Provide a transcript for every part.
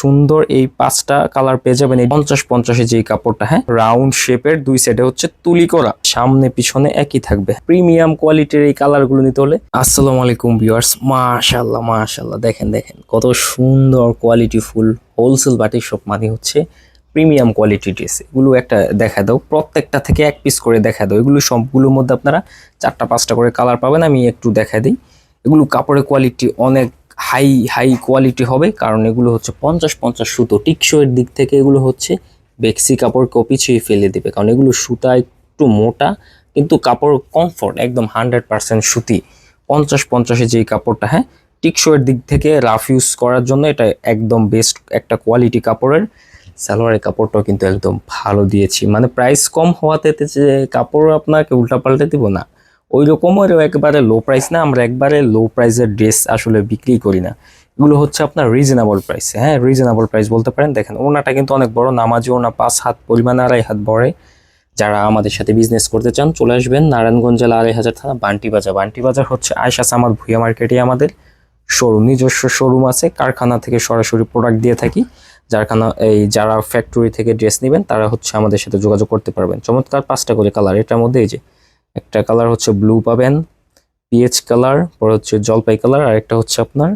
সুন্দর এই পাঁচটা কালার পেয়ে যাবেন। এই পঞ্চাশ পঞ্চাশে যে কাপড়টা হ্যাঁ? রাউন্ড শেপের দুই সাইডে হচ্ছে তুলি করা। সামনে পিছনে একই থাকবে। প্রিমিয়াম কোয়ালিটির এই কালারগুলো নিতে হলে আসসালামু আলাইকুম ভিউয়ার্স মাশাল্লাহ মাশাল্লাহ দেখেন দেখেন, কত সুন্দর quality full wholesale batik shop মানে হচ্ছে প্রিমিয়াম কোয়ালিটি ড্রেস এগুলো একটা দেখা দাও, প্রত্যেকটা থেকে এক পিস করে দেখা দাও। এগুলো সবগুলোর মধ্যে আপনারা চারটা, পাঁচটা করে কালার পাবেন। আমি একটু দেখা দিই। এগুলো কাপড়ের কোয়ালিটি অনেক হাই হাই কোয়ালিটি হবে। কারণ এগুলো হচ্ছে পঞ্চাশ পঞ্চাশ সুতো। টিকশোয়ের দিক থেকে এগুলো হচ্ছে বেক্সি কাপড়কেও পিছিয়ে ফেলে দেবে। কারণ এগুলো সুতা একটু মোটা, কিন্তু কাপড় কমফোর্ট একদম হান্ড্রেড পার্সেন্ট সুতি। পঞ্চাশ, পঞ্চাশে যেই কাপড়টা হ্যাঁ টিকশোয়ের দিক থেকে রাফ ইউজ করার জন্য এটা একদম বেস্ট একটা কোয়ালিটি কাপড়ের। সালোয়ারের কাপড়টাও কিন্তু একদম ভালো দিয়েছি। মানে প্রাইস কম হওয়াতে যে কাপড় আপনাকে উল্টাপাল্টে দিব না। ওই রকমেরও একবারে লো প্রাইস না, আমরা একবারে লো প্রাইসের ড্রেস আসলে বিক্রি করি না। এগুলো হচ্ছে আপনার রিজনেবল প্রাইস হ্যাঁ? রিজনেবল প্রাইস বলতে পারেন, দেখেন ওনাটা কিন্তু অনেক বড়, নামাজি ওনা পাঁচ হাত পরিমাণ আড়াই হাত বড়ে। যারা আমাদের সাথে বিজনেস করতে চান, চলে আসবেন নারায়ণগঞ্জ জেলা আড়াই হাজার থানা, বান্টি বাজার। বান্টি বাজার হচ্ছে আয়সা সামাদ ভুইয়া মার্কেটে আমাদের শোরুম নিজস্ব শোরুম আছে, কারখানা থেকে সরাসরি প্রোডাক্ট দিয়ে থাকি। যারখানা এই যারা ফ্যাক্টরি থেকে ড্রেস নেবেন, তারা হচ্ছে আমাদের সাথে যোগাযোগ করতে পারবেন। চমৎকার পাঁচটা করে কালার এটার মধ্যে এই যে একটা কালার হচ্ছে ব্লু পাবেন পিএইচ কালার পর হচ্ছে জলপাই কালার আর একটা হচ্ছে আপনার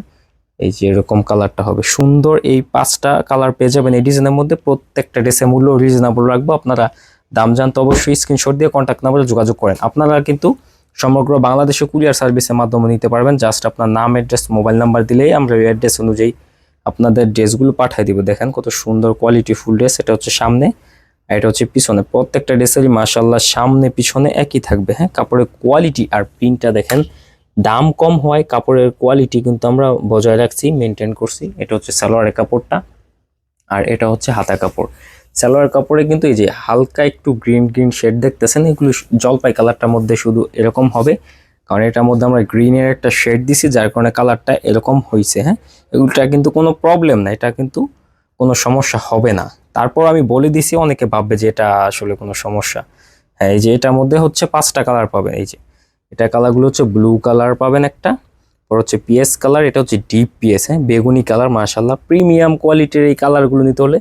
এই যে এরকম কালারটা হবে। সুন্দর এই পাঁচটা কালার পেয়ে যাবেন এই ডিজাইনের মধ্যে। প্রত্যেকটা ড্রেসের মূল্য রিজনেবল রাখব। আপনারা দাম জানতে অবশ্যই স্ক্রিনশট দিয়ে কন্ট্যাক্ট নাম্বারে যোগাযোগ করেন। আপনারা কিন্তু সমগ্র বাংলাদেশে কুরিয়ার সার্ভিসের মাধ্যমে নিতে পারবেন। জাস্ট আপনার নাম অ্যাড্রেস মোবাইল নাম্বার দিলেই আমরা ওই অ্যাড্রেস অনুযায়ী আপনাদের ড্রেসগুলো পাঠিয়ে দিব। দেখেন কত সুন্দর কোয়ালিটি ফুল ড্রেস এটা হচ্ছে সামনে। এটা হচ্ছে পিছনে। প্রত্যেকটা ড্রেসেরই মাসাল্লাহ সামনে পিছনে একই থাকবে হ্যাঁ? কাপড়ের কোয়ালিটি আর প্রিন্টটা দেখেন, দাম কম হওয়ায় কাপড়ের কোয়ালিটি কিন্তু আমরা বজায় রাখছি মেনটেন করছি। এটা হচ্ছে সালোয়ারের কাপড়টা আর এটা হচ্ছে হাতা কাপড়। সালোয়ার কাপড়ে কিন্তু এই যে হালকা একটু গ্রিন গ্রিন শেড দেখতেছেন, এগুলো জলপাই কালারটার মধ্যে শুধু এরকম হবে। কারণ এটার মধ্যে আমরা গ্রিনের একটা শেড দিছি, যার কারণে কালারটা এরকম হয়েছে হ্যাঁ? এগুলোটা কিন্তু কোনো প্রবলেম না, এটা কিন্তু কোনো সমস্যা হবে না। তারপর আমি বলে দিছি, অনেকে ভাববে যে এটা আসলে কোনো সমস্যা। হ্যাঁ এই যে এটার মধ্যে হচ্ছে পাঁচটা কালার পাবেন, এই যে। এটা কালারগুলো হচ্ছে ব্লু কালার পাবেন একটা, পর হচ্ছে পিএস কালার এটা হচ্ছে ডিপ পিএস হ্যাঁ বেগুনি কালার মাশাল্লাহ প্রিমিয়াম কোয়ালিটির এই কালারগুলো নিতে হলে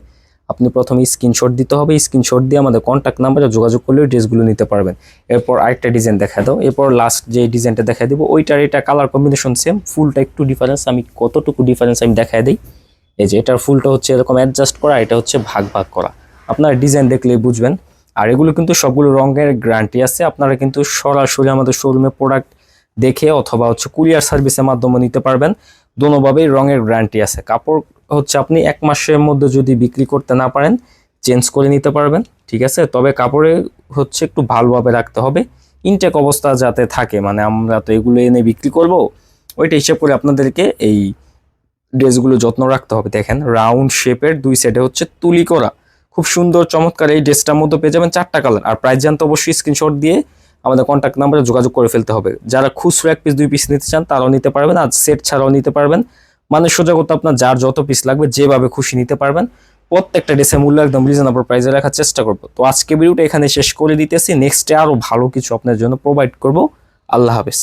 আপনি প্রথমে স্ক্রিনশট দিতে হবে স্ক্রিনশট দিয়ে আমাদের কন্ট্যাক্ট নাম্বারে যোগাযোগ করলে ড্রেসগুলো নিতে পারবেন। এরপর আরেকটা ডিজাইন দেখা দাও, এরপর লাস্ট যে ডিজাইনটা দেখা দিব, ওইটার এটা কালার কম্বিনেশন সেম ফুলটা একটু ডিফারেন্স আমি কতটুকু ডিফারেন্স আমি দেখাই দিই। এই যে এটার ফুলটা হচ্ছে এরকম অ্যাডজাস্ট করা, এটা হচ্ছে ভাগ ভাগ করা। আপনার ডিজাইন দেখলেই বুঝবেন। আর এগুলো কিন্তু সবগুলো রঙের গ্যারান্টি আছে। আপনারা কিন্তু সরাসরি আমাদের শোরুমে প্রোডাক্ট দেখে অথবা হচ্ছে কুরিয়ার সার্ভিসের মাধ্যমে নিতে পারবেন। দোনোভাবেই রঙের গ্যারান্টি আছে। কাপড় হচ্ছে আপনি এক মাসের মধ্যে যদি বিক্রি করতে না পারেন চেঞ্জ করে নিতে পারবেন। ঠিক আছে? তবে কাপড়ে হচ্ছে একটু ভালোভাবে রাখতে হবে। ইনটেক অবস্থা যাতে থাকে মানে আমরা তো এগুলো এনে বিক্রি করব, ওইটা হিসেব করে আপনাদেরকে এই ড্রেসগুলো যত্ন রাখতে হবে। দেখেন রাউন্ড শেপের দুই সাইডে হচ্ছে তুলি করা। খুব সুন্দর, চমৎকার এই ড্রেসটার মধ্যে পেয়ে যাবেন চারটা কালার আর প্রাইস জানতে অবশ্যই স্ক্রিনশট দিয়ে আমাদের কন্ট্যাক্ট নাম্বারে যোগাযোগ করে ফেলতে হবে। যারা খুচরো এক পিস দুই পিস নিতে চান, তারাও নিতে পারবেন আর সেট ছাড়াও নিতে পারবেন। মানে সোজা করতে আপনার যার যত পিস লাগবে, যেভাবে খুশি নিতে পারবেন। প্রত্যেকটা ড্রেসের মূল্য একদম রিজনেবল প্রাইসে রাখার চেষ্টা করব। তো আজকে ভিডিওটা এখানে শেষ করে দিতেছি। নেক্সটে আরও ভালো কিছু আপনার জন্য প্রোভাইড করব। আল্লাহ হাফেজ।